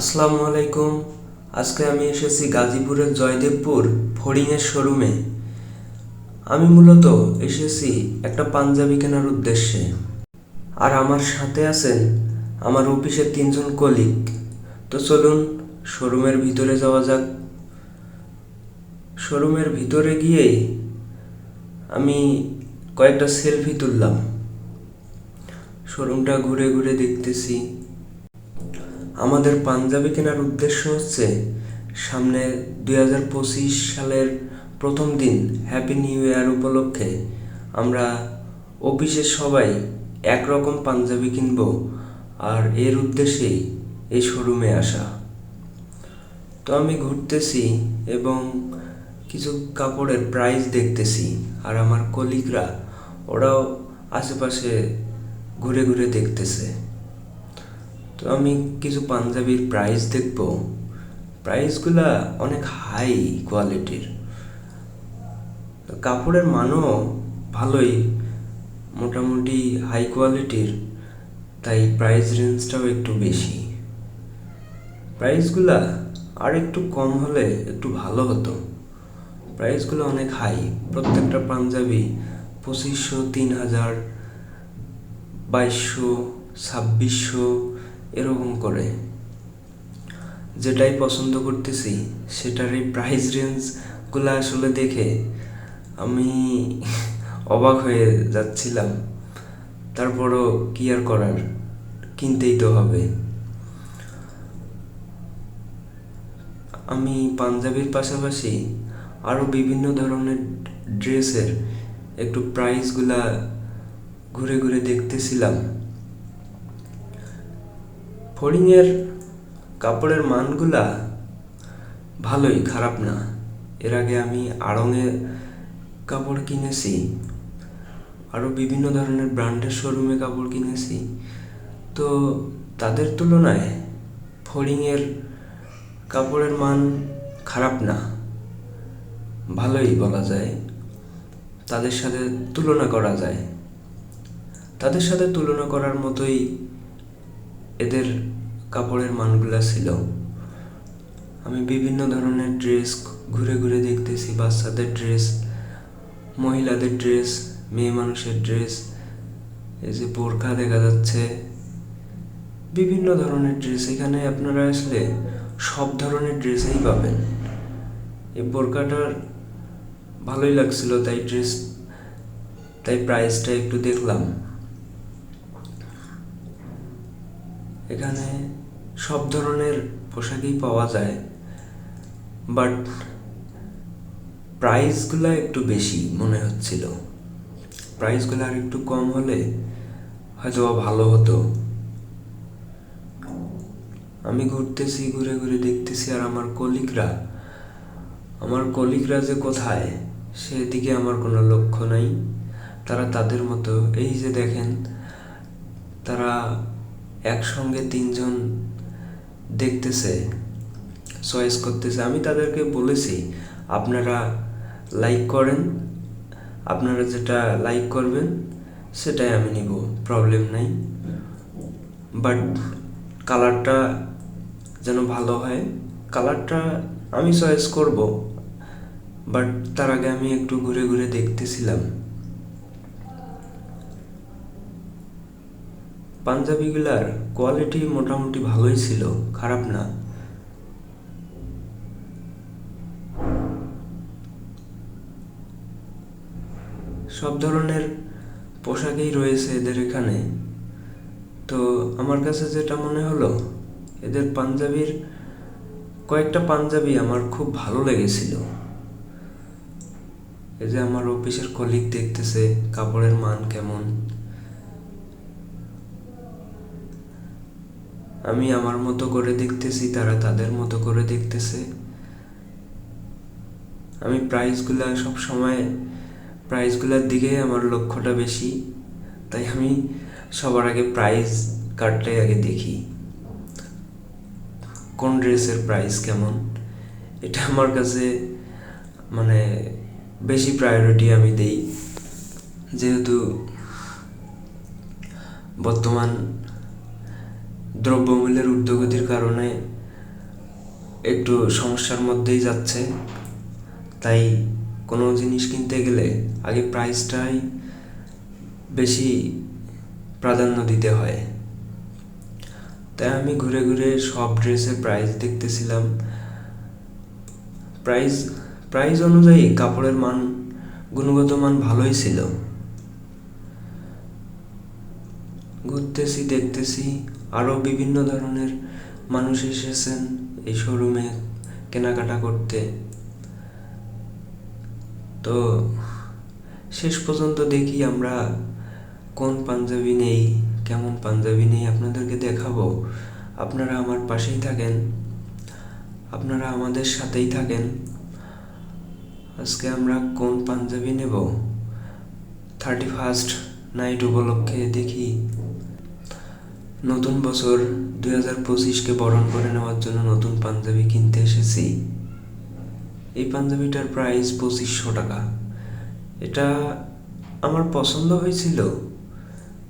আসসালামু আলাইকুম। আজকে আমি এসেছি গাজীপুরের জয়দেবপুর ফড়িংয়ের শোরুমে। আমি মূলত এসেছি একটা পাঞ্জাবি কেনার উদ্দেশ্যে। আর আমার সাথে আছেন আমার অফিসের তিনজন কলিগ। তো চলুন শোরুমের ভিতরে যাওয়া যাক। শোরুমের ভিতরে গিয়েই আমি কয়েকটা সেলফি তুললাম। শোরুমটা ঘুরে ঘুরে দেখতেছি। আমাদের পাঞ্জাবি কেনার উদ্দেশ্য হচ্ছে সামনে দুই হাজার পঁচিশ সালের প্রথম দিন হ্যাপি নিউ ইয়ার উপলক্ষে আমরা অফিসের সবাই একরকম পাঞ্জাবি কিনব আর এর উদ্দেশ্যেই এই শোরুমে আসা। তো আমি ঘুরতেছি এবং কিছু কাপড়ের প্রাইস দেখতেছি আর আমার কলিগরা ওরাও আশেপাশে ঘুরে ঘুরে দেখতেছে। তো আমি কিছু পাঞ্জাবির প্রাইস দেখব। প্রাইসগুলা অনেক হাই কোয়ালিটির কাপড়ের মানও ভালোই, মোটামুটি হাই কোয়ালিটির তাই প্রাইস রেঞ্জটাও একটু বেশি। প্রাইসগুলা আর একটু কম হলে একটু ভালো হতো। প্রাইসগুলো অনেক হাই প্রত্যেকটা পাঞ্জাবি পঁচিশশো, তিন হাজার, বাইশশো, ছাব্বিশশো এরকম করে। যেটাই পছন্দ করতেছি, সেটারই প্রাইস রেঞ্জগুলো আসলে দেখে আমি অবাক হয়ে যাচ্ছিলাম। তারপরও কি আর করার? কিনতেই তো হবে। আমি পাঞ্জাবির পাশাপাশি আরও বিভিন্ন ধরনের ড্রেসের একটু প্রাইসগুলা ঘুরে ঘুরে দেখতেছিলাম। ফড়িংয়ের কাপড়ের মানগুলা ভালোই, খারাপ না। এর আগে আমি আড়ংয়ের কাপড় কিনেছি আরও বিভিন্ন ধরনের ব্র্যান্ডের শোরুমে কাপড় কিনেছি। তো তাদের তুলনায় ফড়িংয়ের কাপড়ের মান খারাপ না। ভালোই বলা যায়। তাদের সাথে তুলনা করা যায়। তাদের সাথে তুলনা করার মতোই এদের কাপড়ের মানগুলা ছিল। আমি বিভিন্ন ধরনের ড্রেস ঘুরে ঘুরে দেখতেছি, বাচ্চাদের ড্রেস মহিলাদের ড্রেস মেয়ে মানুষের ড্রেস এই যে বোরখা দেখা যাচ্ছে। বিভিন্ন ধরনের ড্রেস এখানে আপনারা আসলে সব ধরনের ড্রেসেই পাবেন। এই বোরকাটার ভালোই লাগছিল, তাই ড্রেস তাই প্রাইসটা একটু দেখলাম। এখানে সব ধরনের পোশাকই পাওয়া যায় বাট প্রাইসগুলো একটু বেশি মনে হচ্ছিল। প্রাইসগুলো আর একটু কম হলে হয়তো ভালো হতো। আমি ঘুরতেছি, ঘুরে ঘুরে দেখতেছি আর আমার কলিকরা আমার কলিগরা যে কোথায়, সেদিকে আমার কোনো লক্ষ্য নাই। তারা তাদের মতো, এই যে দেখেন, তারা একসঙ্গে তিনজন দেখতেছে চয়েস করতেছে। আমি তাদেরকে বলেছি, আপনারা লাইক করেন, আপনারা যেটা লাইক করবেন, সেটাই আমি নিব প্রবলেম নাই। বাট কালারটা যেন ভালো হয় কালারটা আমি চয়েস করব বাট তার আগে আমি একটু ঘুরে ঘুরে দেখতেছিলাম। পাঞ্জাবিগুলার কোয়ালিটি মোটামুটি ভালোই ছিল, খারাপ না। সব ধরনের পোশাকই রয়েছে এদের এখানে। তো আমার কাছে যেটা মনে হলো, এদের পাঞ্জাবির কয়েকটা পাঞ্জাবি আমার খুব ভালো লেগেছিল। এই যে আমার অফিসের কলিগ দেখতেছে, কাপড়ের মান কেমন আমি আমার মতো করে দেখতেছি, তারা তাদের মতো করে দেখতেছে। আমি প্রাইজগুলা সব সময় প্রাইসগুলোর দিকে আমার লক্ষ্যটা বেশি। তাই আমি সবার আগে প্রাইজ কার্ডটাই আগে দেখি। কোন ড্রেসের প্রাইস কেমন? এটা আমার কাছে মানে বেশি প্রায়োরিটি আমি দেই। যেহেতু বর্তমান দ্রব্যমূল্যের ঊর্ধ্বগতির কারণে একটু সমস্যার মধ্যেই যাচ্ছে। তাই কোনো জিনিস কিনতে গেলে আগে প্রাইসটাই বেশি প্রাধান্য দিতে হয়। তাই আমি ঘুরে ঘুরে সব ড্রেসের প্রাইস দেখতেছিলাম। প্রাইস প্রাইস অনুযায়ী কাপড়ের মান, গুণগত মান ভালোই ছিল। ঘুরতেছি, দেখতেছি আরও বিভিন্ন ধরনের মানুষ এসেছেন এই শোরুমে কেনাকাটা করতে। তো শেষ পর্যন্ত দেখি আমরা কোন পাঞ্জাবি নেই, কেমন পাঞ্জাবি নেই আপনাদেরকে দেখাবো। আপনারা আমার পাশেই থাকেন, আপনারা আমাদের সাথেই থাকেন। আজকে আমরা কোন পাঞ্জাবি নেব? থার্টি ফার্স্ট নাইট উপলক্ষে দেখি। নতুন বছর দুই হাজার পঁচিশকে বরণ করে নেওয়ার জন্য নতুন পাঞ্জাবি কিনতে এসেছি। এই পাঞ্জাবিটার প্রাইস পঁচিশশো টাকা। এটা আমার পছন্দ হয়েছিল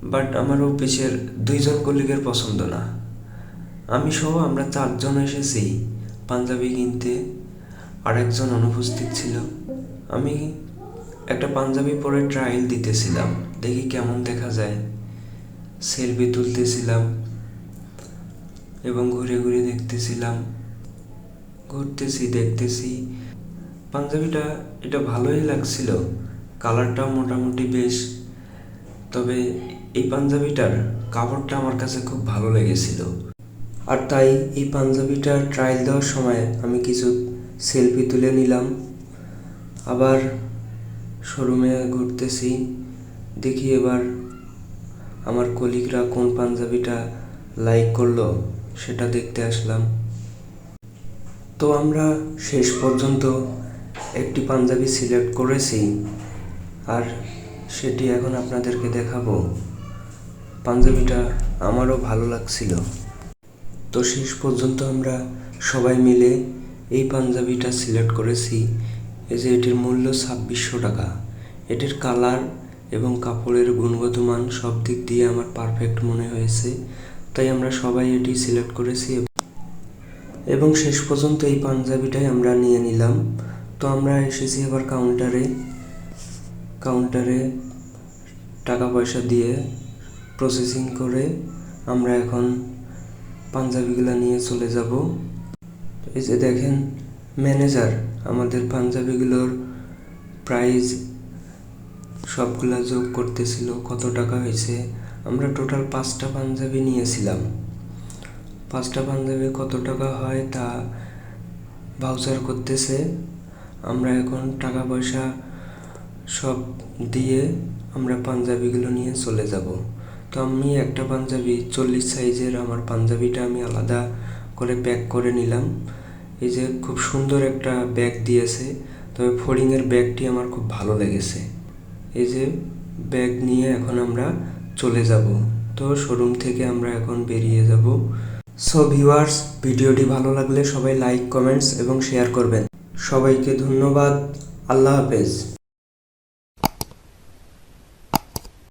বাট আমার অফিসের দুইজন কলিগের পছন্দ না। আমি সহ আমরা চারজন এসেছি পাঞ্জাবি কিনতে। আরেকজন অনুপস্থিত ছিল। আমি একটা পাঞ্জাবি পরে ট্রায়াল দিতেছিলাম, দেখি কেমন দেখা যায়। সেলফি তুলতেছিলাম এবং ঘুরে ঘুরে দেখতেছিলাম। ঘুরতেছি, দেখতেছি। পাঞ্জাবিটা, এটা ভালোই লাগছিল। কালারটাও মোটামুটি বেশ। তবে এই পাঞ্জাবিটার কাপড়টা আমার কাছে খুব ভালো লেগেছিল। আর তাই এই পাঞ্জাবিটার ট্রায়াল দেওয়ার সময় আমি কিছু সেলফি তুলে নিলাম। আবার শোরুমে ঘুরতেছি। দেখি এবার আমার কলিগরা কোন পাঞ্জাবিটা লাইক করল সেটা দেখতে আসলাম। তো আমরা শেষ পর্যন্ত একটি পাঞ্জাবি সিলেক্ট করেছি আর সেটি এখন আপনাদেরকে দেখাবো। পাঞ্জাবিটা আমারও ভালো লাগছিল। তো শেষ পর্যন্ত আমরা সবাই মিলে এই পাঞ্জাবিটা সিলেক্ট করেছি। এই যে এটির মূল্য ছাব্বিশশো টাকা। এটির কালার এবং কাপড়ের গুণগত মান সব দিক দিয়ে আমার পারফেক্ট মনে হয়েছে, তাই আমরা সবাই এটি সিলেক্ট করেছি এবং শেষ পর্যন্ত এই পাঞ্জাবিটাই আমরা নিয়ে নিলাম। তো আমরা এসেছি এবার কাউন্টারে কাউন্টারে টাকা পয়সা দিয়ে প্রসেসিং করে আমরা এখন পাঞ্জাবিগুলো নিয়ে চলে যাব। এই যে দেখেন ম্যানেজার আমাদের পাঞ্জাবিগুলোর প্রাইস সবগুলা যোগ করতেছিল, কত টাকা হয়েছে? আমরা টোটাল পাঁচটা পাঞ্জাবি নিয়েছিলাম। পাঁচটা পাঞ্জাবি কত টাকা হয় তা ভাউচার করতেছে। আমরা এখন টাকা পয়সা সব দিয়ে আমরা পাঞ্জাবিগুলো নিয়ে চলে যাব। তো আমি একটা পাঞ্জাবি, চল্লিশ সাইজের আমার পাঞ্জাবিটা আমি আলাদা করে প্যাক করে নিলাম। এই যে খুব সুন্দর একটা ব্যাগ দিয়েছে। তবে ফোল্ডিংয়ের ব্যাগটি আমার খুব ভালো লেগেছে। এই যে ব্যাগ নিয়ে এখন আমরা চলে যাব। তো শোরুম থেকে আমরা এখন বেরিয়ে যাব। সো ভিউয়ার্স ভিডিওটি ভালো লাগলে সবাই লাইক কমেন্টস এবং শেয়ার করবেন। সবাইকে ধন্যবাদ। আল্লাহ হাফেজ।